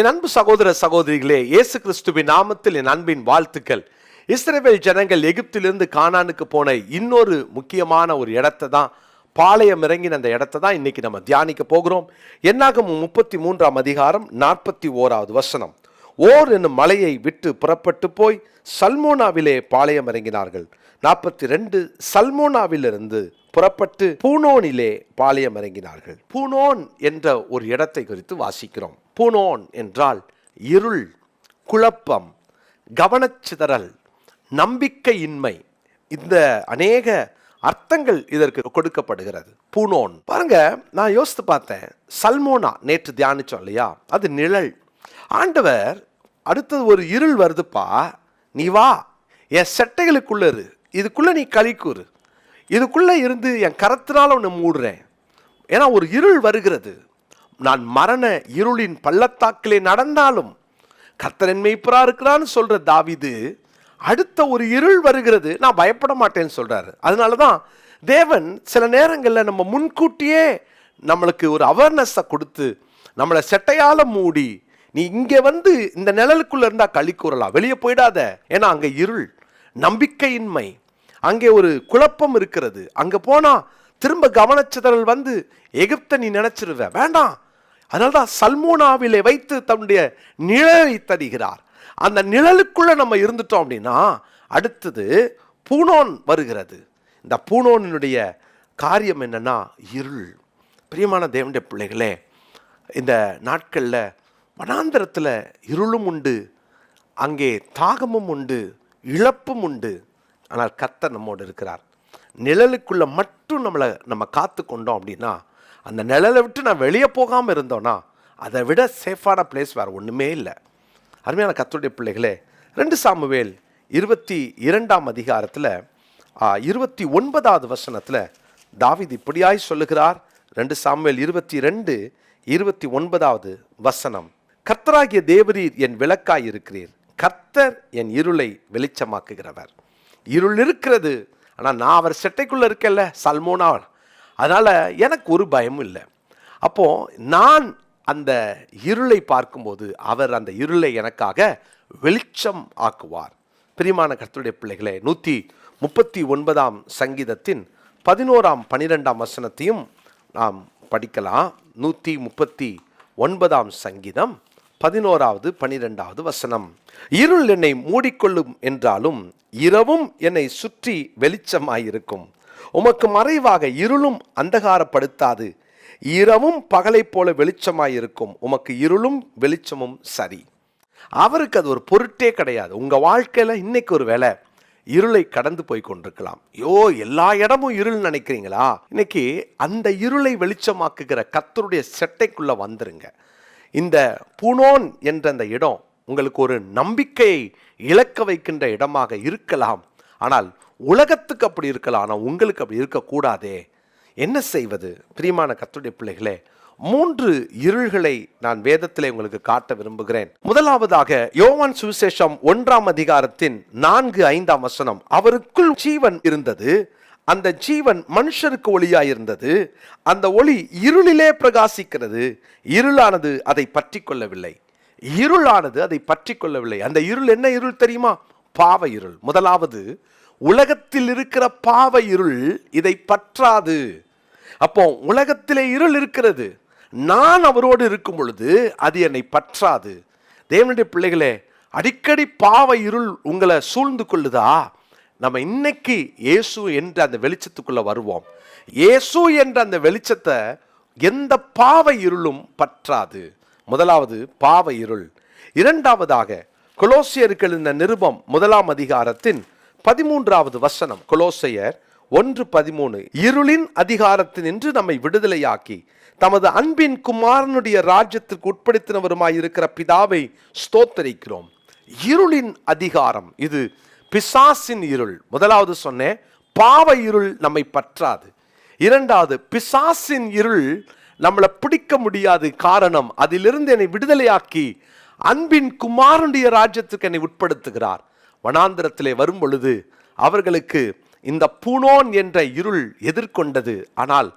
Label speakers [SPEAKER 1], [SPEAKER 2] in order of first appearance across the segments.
[SPEAKER 1] என் அன்பு சகோதர சகோதரிகளே இயேசு கிறிஸ்துவின் நாமத்தில் என் அன்பின் வாழ்த்துக்கள் இஸ்ரேவேல் ஜனங்கள் எகிப்திலிருந்து காணானுக்கு போன இன்னொரு முக்கியமான ஒரு இடத்தை தான் பாளையம் இறங்கின அந்த இடத்தை தான் இன்னைக்கு நம்ம தியானிக்க போகிறோம் என்னாகும் முப்பத்தி மூன்றாம் அதிகாரம் நாற்பத்தி ஓராவது வசனம் ஓர் என்னும் மலையை விட்டு புறப்பட்டு போய் சல்மோனாவிலே பாளையம் இறங்கினார்கள் நாற்பத்தி ரெண்டு சல்மோனாவிலிருந்து புறப்பட்டு பூனோனிலே பாளையம் இறங்கினார்கள் பூனோன் என்ற ஒரு இடத்தை குறித்து வாசிக்கிறோம் பூனோன் என்றால் இருள் குழப்பம் கவனச்சிதறல் நம்பிக்கையின்மை இந்த அநேக அர்த்தங்கள் இதற்கு கொடுக்கப்படுகிறது பூனோன் பாருங்க நான் யோசித்து பார்த்தேன் சல்மோனா நேற்று தியானிச்சோம் இல்லையா அது நிழல் ஆண்டவர் அடுத்தது ஒரு இருள் வருதுப்பா நீ வா என் செட்டைகளுக்குள்ள இரு இதுக்குள்ளே நீ கலிக்கூறு இதுக்குள்ளே இருந்து என் கரத்தினால் ஒன்று மூடுறேன் ஏன்னா ஒரு இருள் வருகிறது நான் மரண இருளின் பள்ளத்தாக்கிலே நடந்தாலும் கத்தரன் மெய்ப்பராக இருக்கிறான்னு சொல்கிற தாவிது அடுத்த ஒரு இருள் வருகிறது நான் பயப்பட மாட்டேன்னு சொல்கிறாரு அதனால தான் தேவன் சில நேரங்களில் நம்ம முன்கூட்டியே நம்மளுக்கு ஒரு அவேர்னஸை கொடுத்து நம்மளை செட்டையால் மூடி நீ இங்கே வந்து இந்த நிழலுக்குள்ளே இருந்தால் களி கூறலாம் வெளியே போயிடாத ஏன்னா அங்கே இருள் நம்பிக்கையின்மை அங்கே ஒரு குழப்பம் இருக்கிறது அங்கே போனால் திரும்ப கவனச்சிதறல் வந்து எகிப்த நீ நினச்சிருவ வேண்டாம் அதனால்தான் சல்மோனாவிலே வைத்து தன்னுடைய நிழலை தருகிறார் அந்த நிழலுக்குள்ளே நம்ம இருந்துட்டோம் அப்படின்னா அடுத்தது பூனோன் வருகிறது இந்த பூனோனினுடைய காரியம் என்னென்னா இருள் பிரியமான தேவனுடைய பிள்ளைகளே இந்த நாட்களில் வனாந்திரத்தில் இருளும் உண்டு அங்கே தாகமும் உண்டு இழப்பும் உண்டு ஆனால் கத்த நம்மோடு இருக்கிறார் நிழலுக்குள்ளே மட்டும் நம்மளை நம்ம காத்து கொண்டோம் அப்படின்னா அந்த நிழலை விட்டு நான் வெளியே போகாமல் இருந்தோன்னா அதை விட சேஃபான பிளேஸ் வேறு ஒன்றுமே இல்லை அருமையான கத்தோடைய பிள்ளைகளே ரெண்டு சாமுவேல் இருபத்தி இரண்டாம் அதிகாரத்தில் இருபத்தி ஒன்பதாவது வசனத்தில் தாவித் இப்படியாய் சொல்லுகிறார் ரெண்டு சாமுவேல் இருபத்தி ரெண்டு இருபத்தி ஒன்பதாவது வசனம் கர்த்தராகிய தேவரீர் என் விளக்காய் இருக்கிறீர் கர்த்தர் என் இருளை வெளிச்சமாக்குகிறவர் இருள் இருக்கிறது ஆனால் நான் அவர் செட்டைக்குள்ளே இருக்கேல்ல சல்மோனா அதனால் எனக்கு ஒரு பயமும் இல்லை அப்போது நான் அந்த இருளை பார்க்கும்போது அவர் அந்த இருளை எனக்காக வெளிச்சம் ஆக்குவார் பிரிமான கருத்துடைய பிள்ளைகளே நூற்றி முப்பத்தி ஒன்பதாம் சங்கீதத்தின் பதினோராம் பனிரெண்டாம் வசனத்தையும் நாம் படிக்கலாம் நூற்றி முப்பத்தி ஒன்பதாம் சங்கீதம் பதினோராவது பனிரெண்டாவது வசனம் இருள் என்னை மூடிக்கொள்ளும் என்றாலும் இரவும் என்னை சுற்றி வெளிச்சமாயிருக்கும் உமக்கு மறைவாக இருளும் அந்தகாரப்படுத்தாது இரவும் பகலைப் போல வெளிச்சமாயிருக்கும் உமக்கு இருளும் வெளிச்சமும் சரி அவருக்கு அது ஒரு பொருட்டே கிடையாது உங்கள் வாழ்க்கையில் இன்னைக்கு ஒரு வேலை இருளை கடந்து போய் கொண்டிருக்கலாம் யோ எல்லா இடமும் இருள் நினைக்கிறீங்களா இன்னைக்கு அந்த இருளை வெளிச்சமாக்குகிற கத்தருடைய செட்டைக்குள்ளே வந்துருங்க இந்த புனோன் என்ற அந்த இடம் உங்களுக்கு ஒரு நம்பிக்கையை இழக்க வைக்கின்ற இடமாக இருக்கலாம் ஆனால் உலகத்துக்கு அப்படி இருக்கலாம் ஆனால் உங்களுக்கு அப்படி இருக்கக்கூடாதே என்ன செய்வது பிரியமான கத்துடைய பிள்ளைகளே மூன்று இருள்களை நான் வேதத்திலே உங்களுக்கு காட்ட விரும்புகிறேன் முதலாவதாக யோவான் சுவிசேஷம் ஒன்றாம் அதிகாரத்தின் நான்கு ஐந்தாம் வசனம் அவருக்குள் ஜீவன் இருந்தது அந்த ஜீவன் மனுஷருக்கு ஒளியாய் இருந்தது அந்த ஒளி இருளிலே பிரகாசிக்கிறது இருளானது அதை பற்றி கொள்ளவில்லை இருளானது அதை பற்றி கொள்ளவில்லை அந்த இருள் என்ன இருள் தெரியுமா பாவ இருள் முதலாவது உலகத்தில் இருக்கிற பாவ இருள் இதை பற்றாது அப்போ உலகத்திலே இருள் இருக்கிறது நான் அவரோடு இருக்கும் பொழுது அது என்னை பற்றாது தேவனுடைய பிள்ளைகளே அடிக்கடி பாவ இருள் உங்களை சூழ்ந்து கொள்ளுதா நம்ம இன்னைக்கு இயேசு என்ற அந்த வெளிச்சத்துக்குள்ளே வருவோம் இயேசு என்ற அந்த வெளிச்சத்தை எந்த பாவ இருளும் பற்றாது முதலாவது பாவ இருள் இரண்டாவதாக கொலோசியர்கள் இந்த நிருபம் முதலாம் அதிகாரத்தின் பதிமூன்றாவது வசனம் கொலோசையர் ஒன்று பதிமூணு இருளின் அதிகாரத்தினின்று நம்மை விடுதலையாக்கி தமது அன்பின் குமாரனுடைய ராஜ்யத்திற்கு உட்படுத்தினவருமாய் இருக்கிற பிதாவை ஸ்தோத்தரிக்கிறோம் இருளின் அதிகாரம் இது பிசாசின் இருள் முதலாவது சொன்னேன் பாவ இருள் நம்மை பற்றாது இரண்டாவது பிசாசின் இருள் நம்மளை பிடிக்க முடியாது காரணம் அதிலிருந்து என்னை விடுதலையாக்கி அன்பின் குமாரனுடைய ராஜ்யத்துக்கு என்னை உட்படுத்துகிறார் வனாந்திரத்திலே வரும் பொழுது அவர்களுக்கு இந்த பூனோன் என்ற இருள் எதிர்கொண்டது ஆனால்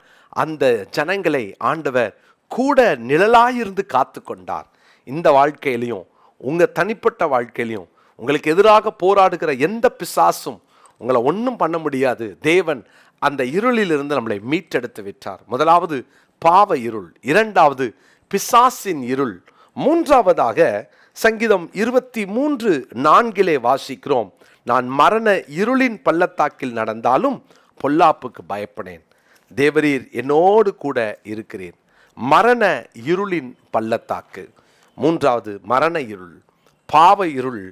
[SPEAKER 1] அந்த ஜனங்களை ஆண்டவர் கூட நிழலாயிருந்து காத்து கொண்டார் இந்த வாழ்க்கையிலையும் உங்கள் தனிப்பட்ட வாழ்க்கையிலையும் உங்களுக்கு எதிராக போராடுகிற எந்த பிசாசும் உங்களை ஒன்றும் பண்ண முடியாது தேவன் அந்த இருளிலிருந்து நம்மளை மீட்டெடுத்து விட்டார் முதலாவது பாவ இருள் இரண்டாவது பிசாசின் இருள் மூன்றாவதாக சங்கீதம் இருபத்தி மூன்று நான்கிலே வாசிக்கிறோம் நான் மரண இருளின் பள்ளத்தாக்கில் நடந்தாலும் பொல்லாப்புக்கு பயப்படேன் தேவரீர் என்னோடு கூட இருக்கிறேன் மரண இருளின் பள்ளத்தாக்கு மூன்றாவது மரண இருள் பாவ இருள்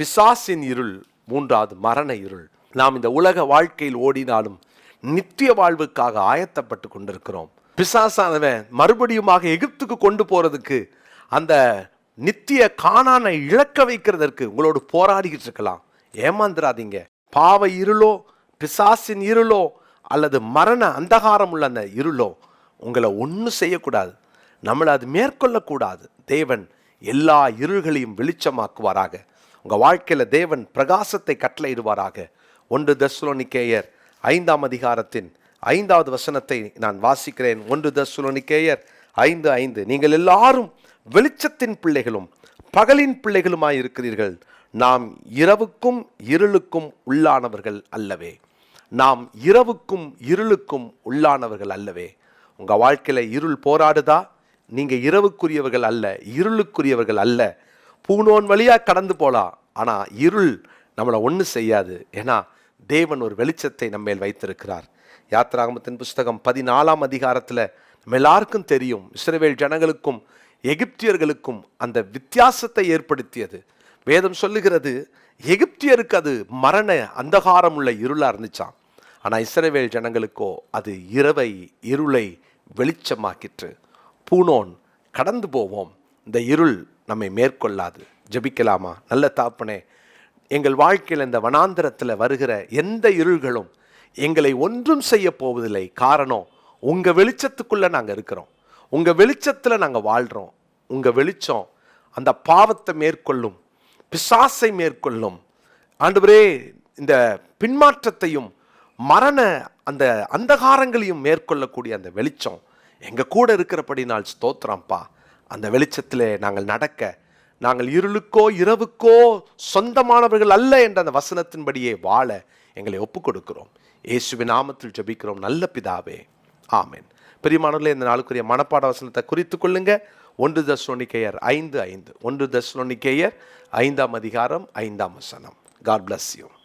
[SPEAKER 1] பிசாசின் இருள் மூன்றாவது மரண இருள் நாம் இந்த உலக வாழ்க்கையில் ஓடினாலும் நித்திய வாழ்வுக்காக ஆயத்தப்பட்டு கொண்டிருக்கிறோம் பிசாசானவன் மறுபடியுமாக எகிப்துக்கு கொண்டு போறதுக்கு அந்த நித்திய காணானை இழக்க வைக்கிறதற்கு உங்களோடு போராடிக்கிட்டு இருக்கலாம் ஏமாந்துடாதீங்க பாவ இருளோ பிசாசின் இருளோ அல்லது மரண அந்தகாரம் உள்ள அந்த இருளோ உங்களை ஒன்றும் செய்யக்கூடாது நம்மளை அது மேற்கொள்ளக்கூடாது தேவன் எல்லா இருள்களையும் வெளிச்சமாக்குவாராக உங்கள் வாழ்க்கையில் தேவன் பிரகாசத்தை கட்டளையிடுவாராக ஒன்று தசுலோனிக்கேயர் ஐந்தாம் அதிகாரத்தின் ஐந்தாவது வசனத்தை நான் வாசிக்கிறேன் ஒன்று தசுலோனிக்கேயர் ஐந்து ஐந்து நீங்கள் எல்லாரும் வெளிச்சத்தின் பிள்ளைகளும் பகலின் பிள்ளைகளுமாய் இருக்கிறீர்கள் நாம் இரவுக்கும் இருளுக்கும் உள்ளானவர்கள் அல்லவே நாம் இரவுக்கும் இருளுக்கும் உள்ளானவர்கள் அல்லவே உங்கள் வாழ்க்கையில் இருள் போராடுதா நீங்கள் இரவுக்குரியவர்கள் அல்ல இருளுக்குரியவர்கள் அல்ல பூனோன் வழியாக கடந்து போகலாம் ஆனால் இருள் நம்மளை ஒன்றும் செய்யாது ஏன்னா தேவன் ஒரு வெளிச்சத்தை நம்மேல் வைத்திருக்கிறார் யாத்ராகமத்தின் புஸ்தகம் பதினாலாம் அதிகாரத்தில் நம்ம எல்லாருக்கும் தெரியும் இஸ்ரேவேல் ஜனங்களுக்கும் எகிப்தியர்களுக்கும் அந்த வித்தியாசத்தை ஏற்படுத்தியது வேதம் சொல்லுகிறது எகிப்தியருக்கு அது மரண அந்தகாரம் உள்ள இருளாக இருந்துச்சான் ஆனால் இஸ்ரேவேல் ஜனங்களுக்கோ அது இரவை இருளை வெளிச்சமாக்கிற்று பூனோன் கடந்து போவோம் இந்த இருள் நம்மை மேற்கொள்ளாது ஜபிக்கலாமா நல்ல தாப்பனே எங்கள் வாழ்க்கையில் இந்த வனாந்திரத்தில் வருகிற எந்த இருள்களும் எங்களை ஒன்றும் செய்ய போவதில்லை காரணம் உங்கள் வெளிச்சத்துக்குள்ளே நாங்கள் இருக்கிறோம் உங்கள் வெளிச்சத்தில் நாங்கள் வாழ்கிறோம் உங்கள் வெளிச்சம் அந்த பாவத்தை மேற்கொள்ளும் பிசாசை மேற்கொள்ளும் ஆண்டவரே இந்த பின்மாற்றத்தையும் மரண அந்த அந்தகாரங்களையும் மேற்கொள்ளக்கூடிய அந்த வெளிச்சம் எங்கள் கூட இருக்கிறபடி நாள் ஸ்தோத்திரம்ப்பா அந்த வெளிச்சத்தில் நாங்கள் நடக்க நாங்கள் இருளுக்கோ இரவுக்கோ சொந்தமானவர்கள் அல்ல என்ற அந்த வசனத்தின்படியே வாழ எங்களை ஒப்புக் கொடுக்கிறோம் இயேசுவின் நாமத்தில் ஜபிக்கிறோம் நல்ல பிதாவே ஆமேன் பிரிமானவர்களே இந்த நாளுக்குரிய மனப்பாட வசனத்தை குறித்து கொள்ளுங்க ஒன்று தஸ்லோனிக்கேயர் ஐந்து ஐந்து ஒன்று தஸ்லோனிக்கேயர் ஐந்தாம் அதிகாரம் ஐந்தாம் வசனம் காட் பிளஸ் யூ